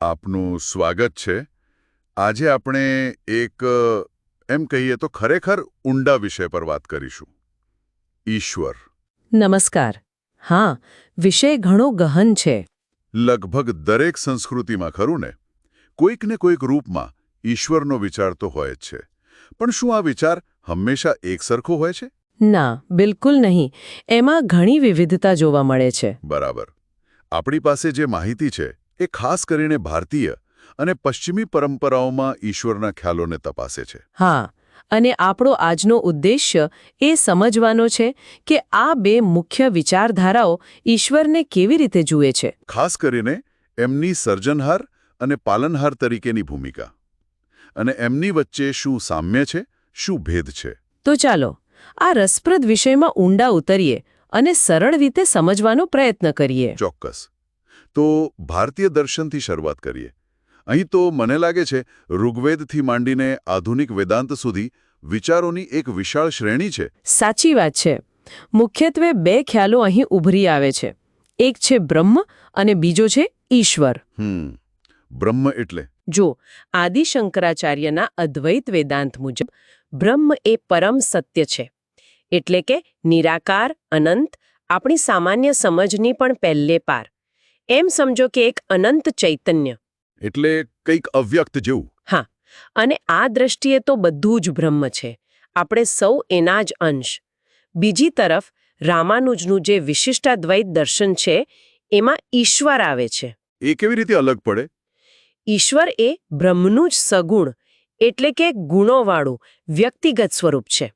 આપનું સ્વાગત છે. આજે આપણે એક એમ કહીએ તો ખરેખર ઊંડા વિષય પર વાત કરીશું. ઈશ્વર. નમસ્કાર. હા વિષય ઘણો ગહન છે. લગભગ દરેક સંસ્કૃતિમાં ખરું ને? કોઈક ને કોઈક રૂપમાં ઈશ્વરનો વિચાર તો હોય જ છે. પણ શું આ વિચાર હંમેશા એકસરખો હોય છે? ના બિલકુલ નહીં. એમાં ઘણી વિવિધતા જોવા મળે છે. બરાબર. આપણી પાસે જે માહિતી છે એ ખાસ કરીને ભારતીય અને પશ્ચિમી પરંપરાઓમાં ઈશ્વરના ખ્યાલોને તપાસે છે. હા અને આપણો આજનો ઉદ્દેશ્ય એ સમજવાનો છે કે આ બે મુખ્ય વિચારધારાઓ ઈશ્વરને કેવી રીતે જુએ છે. ખાસ કરીને એમની સર્જનહાર અને પાલનહાર તરીકેની ભૂમિકા. અને એમની વચ્ચે શું સામ્ય છે શું ભેદ છે? તો ચાલો આ રસપ્રદ વિષયમાં ઊંડા ઉતરીએ અને સરળ રીતે સમજવાનો પ્રયત્ન કરીએ. ચોક્કસ. તો ભારતીય દર્શનથી શરૂઆત કરીએ. અહીં તો મને લાગે છે ઋગ્વેદથી માંડીને આધુનિક વેદાંત સુધી વિચારોની એક વિશાળ શ્રેણી છે. સાચી વાત છે. મુખ્યત્વે બે ખ્યાલો અહીં ઉભરી આવે છે. એક છે બ્રહ્મ અને બીજો છે ઈશ્વર. હમ બ્રહ્મ એટલે? જો આદિ શંકરાચાર્યના અદ્વૈત વેદાંત મુજબ બ્રહ્મ એ પરમ સત્ય છે. એટલે કે નિરાકાર અનંત આપણી સામાન્ય સમજની પણ પહેલે પાર. એમ સમજો કે એક અનંત ચૈતન્ય. એટલે કંઈક અવ્યક્ત જેવું. હા અને આ દ્રષ્ટિએ તો બધું જ બ્રહ્મ છે. આપણે સૌ એના જ અંશ. બીજી તરફ રામાનુજનું જે વિશિષ્ટાદ્વૈત દર્શન છે એમાં ઈશ્વર આવે છે. એ કેવી રીતે અલગ પડે? ઈશ્વર એ બ્રહ્મનું જ સગુણ એટલે કે ગુણોવાળું વ્યક્તિગત સ્વરૂપ છે.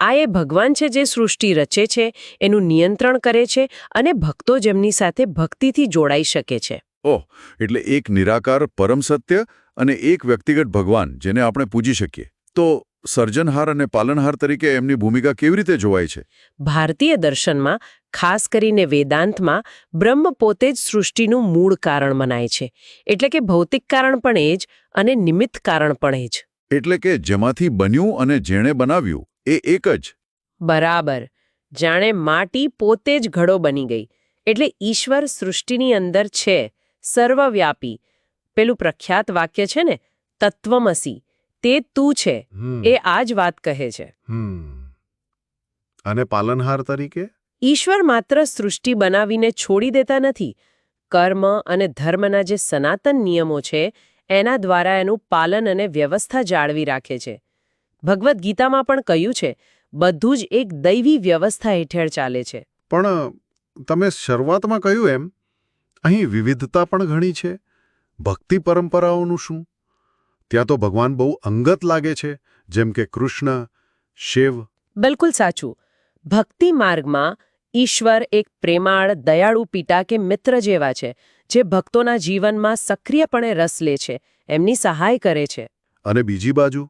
આ એ ભગવાન છે જે સૃષ્ટિ રચે છે એનું નિયંત્રણ કરે છે અને ભક્તો જેમની સાથે ભક્તિથી જોડાઈ શકે છે. ઓહ એટલે એક નિરાકાર પરમ સત્ય અને એક વ્યક્તિગત ભગવાન જેને આપણે પૂજી શકીએ. તો સર્જનહાર અને પાલનહાર તરીકે એમની ભૂમિકા કેવી રીતે જોવાય છે? ભારતીય દર્શનમાં ખાસ કરીને વેદાંતમાં બ્રહ્મ પોતે જ સૃષ્ટિનું મૂળ કારણ મનાય છે. એટલે કે ભૌતિક કારણ પણ એ જ અને નિમિત્ત કારણ પણ એ જ. એટલે કે જેમાંથી બન્યું અને જેણે બનાવ્યું એ એક જ. બરાબર. જાણે માટી પોતે જ ઘડો બની ગઈ. એટલે ઈશ્વર સૃષ્ટિની અંદર છે સર્વવ્યાપી. પેલું પ્રખ્યાત વાક્ય છે ને તત્વમસી. તે તું છે એ આ જ વાત કહે છે. અને પાલનહાર તરીકે? ઈશ્વર માત્ર સૃષ્ટિ બનાવીને છોડી દેતા નથી. કર્મ અને ધર્મના જે સનાતન નિયમો છે એના દ્વારા એનું પાલન અને વ્યવસ્થા જાળવી રાખે છે. ભગવદ્ ગીતામાં પણ કહ્યું છે બધું જ એક દૈવી વ્યવસ્થા હેઠળ ચાલે છે. પણ તમે શરૂઆતમાં કહ્યું એમ અહીં વિવિધતા પણ ઘણી છે ભક્તિ પરંપરાઓનું શું? ત્યાં તો ભગવાન બહુ અંગત લાગે છે જેમ કે કૃષ્ણ શિવ. બિલકુલ સાચું. ભક્તિ માર્ગમાં ઈશ્વર એક પ્રેમાળ દયાળુ પિતા કે મિત્ર જેવા છે જે ભક્તોના જીવનમાં સક્રિયપણે રસ લે છે એમની સહાય કરે છે. અને બીજી બાજુ?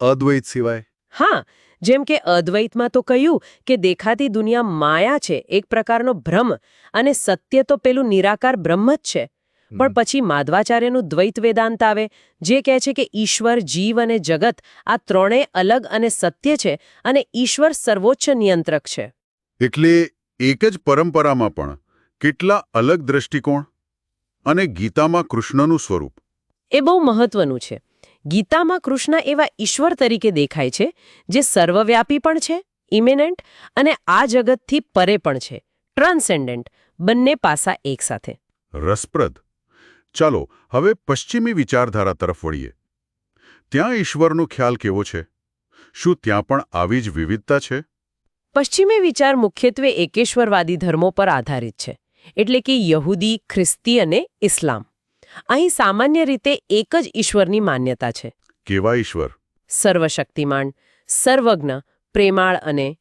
અદ્વૈત સિવાય. હા જેમ કે અદ્વૈતમાં તો કહ્યું કે દેખાતી દુનિયા માયા છે એક પ્રકારનો ભ્રમ અને સત્ય તો પેલું નિરાકાર બ્રહ્મ જ છે. પણ પછી માધવાચાર્યનું દ્વૈત વેદાંત આવે જે કહે છે કે ઈશ્વર જીવ અને જગત આ ત્રણેય અલગ અને સત્ય છે અને ઈશ્વર સર્વોચ્ચ નિયંત્રક છે. એટલે એક જ પરંપરામાં પણ કેટલા અલગ દ્રષ્ટિકોણ અને ગીતામાં કૃષ્ણનું સ્વરૂપ. એ બહુ મહત્વનું છે. ગીતામાં કૃષ્ણ એવા ઈશ્વર તરીકે દેખાય છે જે સર્વવ્યાપી પણ છે ઇમિનન્ટ અને આ જગતથી પરે પણ છે ટ્રાન્સેન્ડન્ટ બંને પાસા એકસાથે રસપ્રદ. ચાલો હવે પશ્ચિમી વિચારધારા તરફ વળીએ. ત્યાં ઈશ્વરનો ખ્યાલ કેવો છે? શું ત્યાં પણ આવી જ વિવિધતા છે? પશ્ચિમી વિચાર મુખ્યત્વે એકેશ્વરવાદી ધર્મો પર આધારિત છે એટલે કે યહૂદી ખ્રિસ્તી અને ઇસ્લામ. અહીં સામાન્ય રીતે એક જ ઈશ્વરની માન્યતા છે. કેવા ઈશ્વર? સર્વશક્તિમાન સર્વજ્ઞ પ્રેમાળ અને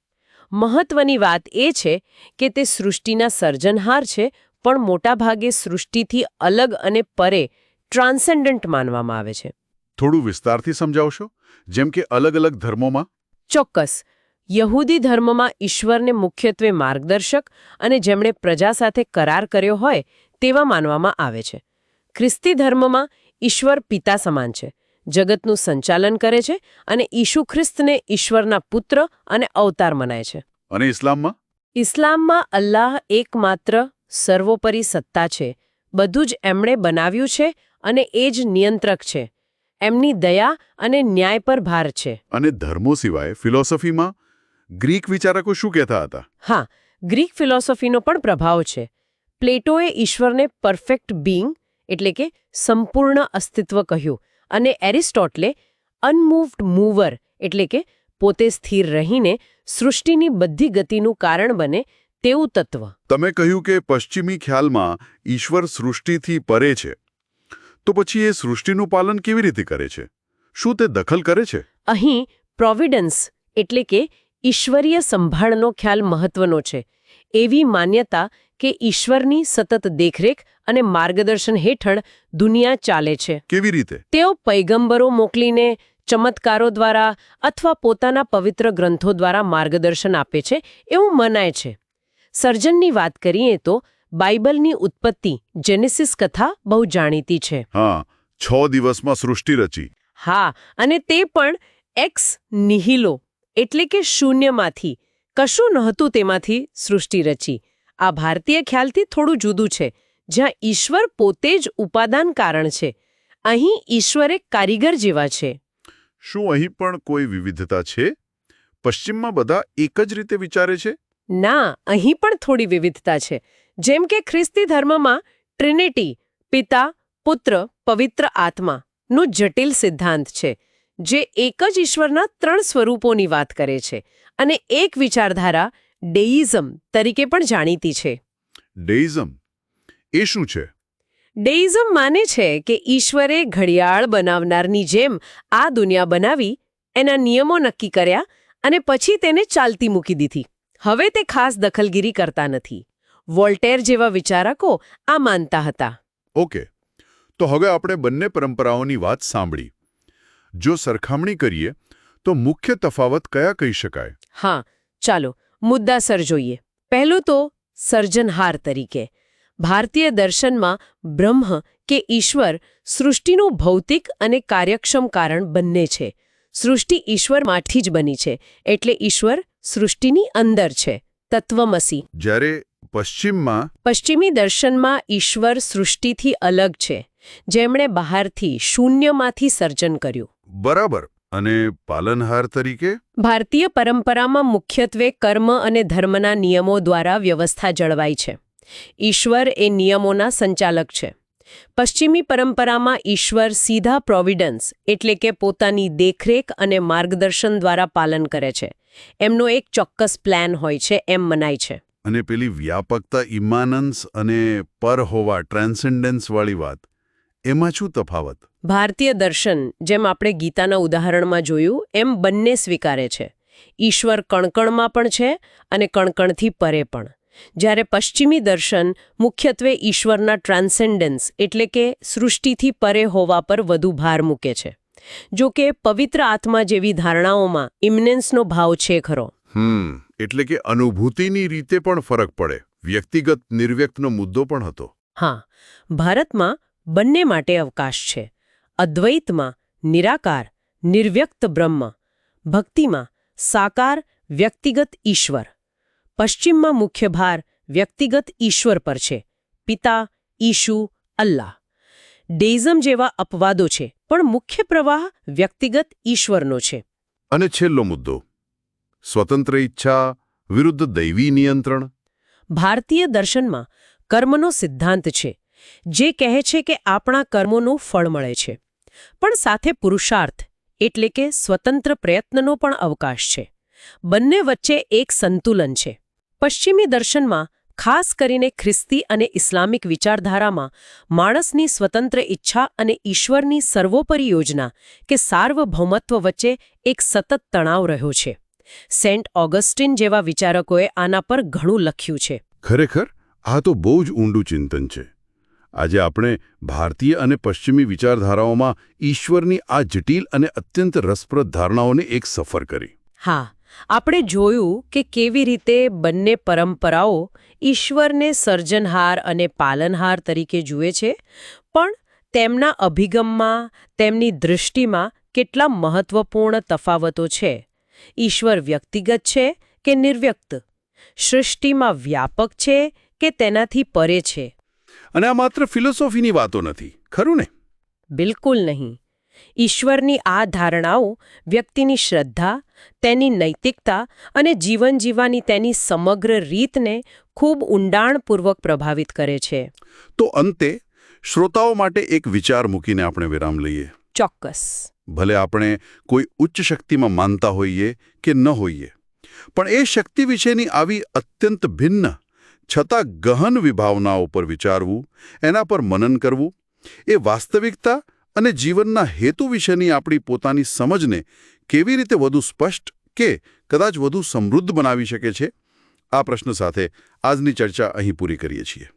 મહત્વની વાત એ છે કે તે સૃષ્ટિના સર્જનહાર છે પણ મોટાભાગે સૃષ્ટિથી અલગ અને પરે ટ્રાન્સેન્ડન્ટ માનવામાં આવે છે. થોડું વિસ્તારથી સમજાવશો? જેમ કે અલગ અલગ ધર્મોમાં? ચોક્કસ. યહૂદી ધર્મમાં ઈશ્વરને મુખ્યત્વે માર્ગદર્શક અને જેમણે પ્રજા સાથે કરાર કર્યો હોય તેવા માનવામાં આવે છે. ખ્રિસ્તી ધર્મમાં ઈશ્વર પિતા સમાન છે. જગતનું સંચાલન કરે છે અને ઈશુ ખ્રિસ્તને ઈશ્વરના પુત્ર અને અવતાર મનાય છે. અને ઇસ્લામમાં? ઇસ્લામમાં અલ્લાહ એકમાત્ર સર્વોપરી સત્તા છે. બધું જ એમણે બનાવ્યું છે અને એ જ નિયંત્રક છે. એમની દયા અને ન્યાય પર ભાર છે. અને ધર્મો સિવાય ફિલોસોફીમાં ગ્રીક વિચારકો શું કહેતા હતા? હા ગ્રીક ફિલોસોફીનો પણ પ્રભાવ છે. પ્લેટોએ ઈશ્વરને પરફેક્ટ બીઇંગ એટલે કે સંપૂર્ણ અસ્તિત્વ કહ્યું. અને એરિસ્ટોટલે અનમૂવ્ડ મૂવર એટલે કે પોતે સ્થિર રહીને સૃષ્ટિની બધી ગતિનું કારણ બને તેવું તત્વ. તમે કહ્યું કે પશ્ચિમી ખ્યાલમાં ઈશ્વર સૃષ્ટિથી પરે છે. તો પછી એ સૃષ્ટિનું પાલન કેવી રીતે કરે છે? શું તે દખલ કરે છે? અહીં પ્રોવિડન્સ એટલે કે ઈશ્વરીય સંભાળનો ખ્યાલ મહત્વનો છે. એવી માન્યતા કે ઈશ્વરની સતત દેખરેખ અને માર્ગદર્શન હેઠળ દુનિયા ચાલે છે. કેવી રીતે? તેઓ પૈગંબરો મોકલીને ચમત્કારો દ્વારા અથવા પોતાના પવિત્ર ગ્રંથો દ્વારા માર્ગદર્શન આપે છે એવું મનાય છે. સર્જનની વાત કરીએ તો બાઇબલની ઉત્પત્તિ જેનેસિસ કથા બહુ જાણીતી છે. હા છ દિવસમાં સૃષ્ટિ રચી. હા અને તે પણ એક્સ નિહિલો એટલે કે શૂન્યમાંથી. કશું નહોતું તેમાંથી સૃષ્ટિ રચી. આ ભારતીય ખ્યાલથી થોડું જુદું છે. જ્યાં ઈશ્વર પોતે જ ઉપાદાન કારણ છે. અહીં ઈશ્વર એક કારીગર જેવા છે. શું અહીં પણ કોઈ વિવિધતા છે? પશ્ચિમમાં બધા એક જ રીતે વિચારે છે? ના અહીં પણ થોડી વિવિધતા છે. જેમ કે ખ્રિસ્તી ધર્મમાં ટ્રિનિટી પિતા પુત્ર પવિત્ર આત્મા નો જટિલ સિદ્ધાંત છે જે એક જ ઈશ્વરના ત્રણ સ્વરૂપોની વાત કરે છે અને એક વિચારધારા ડેઇઝમ તરીકે પણ જાણીતી છે. ડેઇઝમ. એ શું છે? ડેઇઝમ માને છે કે ઈશ્વરે ઘડિયાળ બનાવનારની જેમ આ દુનિયા બનાવી એના નિયમો નક્કી કર્યા અને પછી તેને ચાલતી મૂકી દીધી. હવે તે ખાસ દખલગીરી કરતા નથી. વોલ્ટેર જેવા વિચારકો આ માનતા હતા. ઓકે. તો હવે આપણે બંને પરંપરાઓની વાત સાંભળી. જો સરખામણી કરીએ તો મુખ્ય તફાવત કયા કહી શકાય? હા ચાલો મુદ્દાસર જોઈએ. પહેલું તો સર્જનહાર તરીકે. ભારતીય દર્શનમાં બ્રહ્મ કે ઈશ્વર સૃષ્ટિનું ભૌતિક અને કાર્યક્ષમ કારણ બંને છે. સૃષ્ટિ ઈશ્વરમાંથી જ બની છે એટલે ઈશ્વર સૃષ્ટિની અંદર છે. તત્વમસી. જ્યારે પશ્ચિમમાં પશ્ચિમી દર્શનમાં ઈશ્વર સૃષ્ટિથી અલગ છે જેમણે બહારથી શૂન્યમાંથી સર્જન કર્યું. બરાબર અને પાલનહાર તરીકે? ભારતીય પરંપરામાં મુખ્યત્વે કર્મ અને ધર્મના નિયમો દ્વારા વ્યવસ્થા જળવાઈ છે. ઈશ્વર એ નિયમોના સંચાલક છે. પશ્ચિમી પરંપરામાં ઈશ્વર સીધા પ્રોવિડન્સ એટલે કે પોતાની દેખરેખ અને માર્ગદર્શન દ્વારા પાલન કરે છે. એમનો એક ચોક્કસ પ્લાન હોય છે એમ મનાય છે. અને પેલી વ્યાપકતા ઇમાનન્સ અને પર હોવા વાળી વાત એમાં શું તફાવત? ભારતીય દર્શન જેમ આપણે ગીતાના ઉદાહરણમાં જોયું એમ બંને સ્વીકારે છે. ઈશ્વર કણકણમાં પણ છે અને કણકણથી પરે પણ. જ્યારે પશ્ચિમી દર્શન મુખ્યત્વે ઈશ્વરના ટ્રાન્સેન્ડન્સ એટલે કે સૃષ્ટિથી પરે હોવા પર વધુ ભાર મૂકે છે. જો કે પવિત્ર આત્મા જેવી ધારણાઓમાં ઇમનેન્સનો ભાવ છે ખરો. હમ એટલે કે અનુભૂતિની રીતે પણ ફરક પડે. વ્યક્તિગત નિર્વ્યક્તનો મુદ્દો પણ હતો. હા ભારતમાં બંને માટે અવકાશ છે. અદ્વૈતમાં નિરાકાર નિર્વ્યક્ત બ્રહ્મ. ભક્તિમાં સાકાર વ્યક્તિગત ઈશ્વર. પશ્ચિમમાં મુખ્ય ભાર વ્યક્તિગત ઈશ્વર પર છે. પિતા ઈશુ અલ્લાહ. ડેઇઝમ જેવા અપવાદો છે પણ મુખ્ય પ્રવાહ વ્યક્તિગત ઈશ્વરનો છે. અને છેલ્લો મુદ્દો. સ્વતંત્ર ઈચ્છા વિરુદ્ધ દૈવી નિયંત્રણ? ભારતીય દર્શનમાં કર્મનો સિદ્ધાંત છે જે કહે છે કે આપણા કર્મોનું ફળ મળે છે. પણ સાથે પુરુષાર્થ એટલે કે સ્વતંત્ર પ્રયત્નનો પણ અવકાશ છે. બંને વચ્ચે એક સંતુલન છે. પશ્ચિમી દર્શનમાં ખાસ કરીને ખ્રિસ્તી અને ઇસ્લામિક વિચારધારામાં માણસની સ્વતંત્ર ઈચ્છા અને ઈશ્વરની સર્વોપરી યોજના કે સાર્વભૌમત્વ વચ્ચે એક સતત તણાવ રહ્યો છે. સેન્ટ ઓગસ્ટિન જેવા વિચારકોએ આના પર ઘણું લખ્યું છે. ખરેખર આ તો બહુ જ ઊંડું ચિંતન છે. આજે આપણે ભારતીય અને પશ્ચિમી વિચારધારાઓમાં ઈશ્વરની આ જટિલ અને અત્યંત રસપ્રદ ધારણાઓને એક સફર કરી. હા આપણે જોયું કે કેવી રીતે બંને પરંપરાઓ ઈશ્વરને સર્જનહાર અને પાલનહાર તરીકે જુએ છે પણ તેમના અભિગમમાં તેમની દૃષ્ટિમાં કેટલા મહત્વપૂર્ણ તફાવતો છે. ઈશ્વર વ્યક્તિગત છે કે નિર્વ્યક્ત? સૃષ્ટિમાં વ્યાપક છે કે તેનાથી પરે છે? અને આ માત્ર ફિલોસોફીની વાતો નથી ખરું ને? બિલકુલ નહીં. ઈશ્વરની આ ધારણાઓ વ્યક્તિની શ્રદ્ધા તેની નૈતિકતા અને જીવન જીવવાની તેની સમગ્ર રીતને ખૂબ ઊંડાણપૂર્વક પ્રભાવિત કરે છે. તો અંતે શ્રોતાઓ માટે એક વિચાર મૂકીને આપણે વિરામ લઈએ. ચોક્કસ. ભલે આપણે કોઈ ઉચ્ચ શક્તિમાં માનતા હોઈએ કે ન હોઈએ પણ એ શક્તિ વિશેની આવી અત્યંત ભિન્ન છતાં ગહન વિભાવનાઓ પર વિચારવું એના પર મનન કરવું એ વાસ્તવિકતા અને જીવનના હેતુ વિશેની આપણી પોતાની સમજને કેવી રીતે વધુ સ્પષ્ટ કે કદાચ વધુ સમૃદ્ધ બનાવી શકે છે? આ પ્રશ્ન સાથે આજની ચર્ચા અહીં પૂરી કરીએ છીએ.